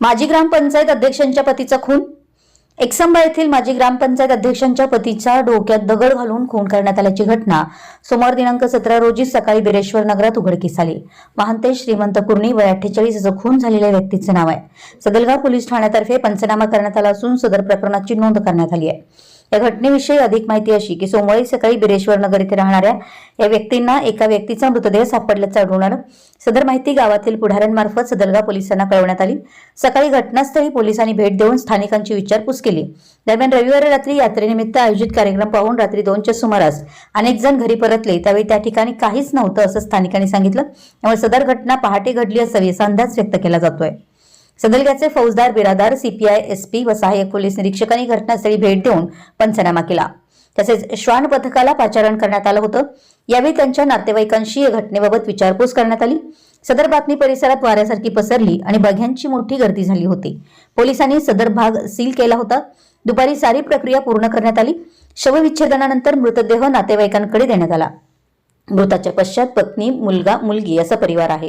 माजी ग्रामपंचायत अध्यक्षांच्या पतीचा खून. एकसंबा येथील माजी ग्रामपंचायत अध्यक्षांच्या पतीचा डोक्यात दगड घालून खून करण्यात आल्याची घटना सोमवार दिनांक सतरा रोजी सकाळी बिरेश्वर नगरात उघडकीस आली. महांते श्रीमंत कुर्णी वय अठ्ठेचाळीस असं खून झालेल्या व्यक्तीचे नाव आहे. सदलगाव पोलीस ठाण्यातर्फे पंचनामा करण्यात आला असून सदर प्रकरणाची नोंद करण्यात आली आहे. या घटनेविषयी अधिक माहिती अशी की सोमवारी सकाळी बिरेश्वर नगर येथे राहणाऱ्या या व्यक्तींना एका व्यक्तीचा मृतदेह सापडल्याचं आढळून आलं. सदर माहिती गावातील पुढाऱ्यांमार्फत सदलगा पोलिसांना कळवण्यात आली. सकाळी घटनास्थळी पोलिसांनी भेट देऊन स्थानिकांची विचारपूस केली. दरम्यान रविवारी रात्री यात्रेनिमित्त आयोजित कार्यक्रम पाहून रात्री दोनच्या सुमारास अनेक जण घरी परतले. त्यावेळी त्या ठिकाणी काहीच नव्हतं असं स्थानिकांनी सांगितलं. त्यामुळे सदर घटना पहाटे घडली असावी असा अंदाज व्यक्त केला जातोय. सदलग्याचे फौजदार बिरादार सीपीआय एसपी व सहाय्यक पोलीस निरीक्षकांनी घटनास्थळी भेट देऊन पंचनामा केला. तसेच श्वान पथकाला पाचारण करण्यात आलं होतं. यावेळी त्यांच्या नातेवाईकांशी या घटनेबाबत विचारपूस करण्यात आली. सदर बातमी परिसरात वाऱ्यासारखी पसरली आणि बघ्यांची मोठी गर्दी झाली होती. पोलिसांनी सदर भाग सील केला होता. दुपारी सारी प्रक्रिया पूर्ण करण्यात आली. शवविच्छेदनानंतर मृतदेह नातेवाईकांकडे देण्यात आला. मृताच्या पश्चात पत्नी मुलगा मुलगी असा परिवार आहे.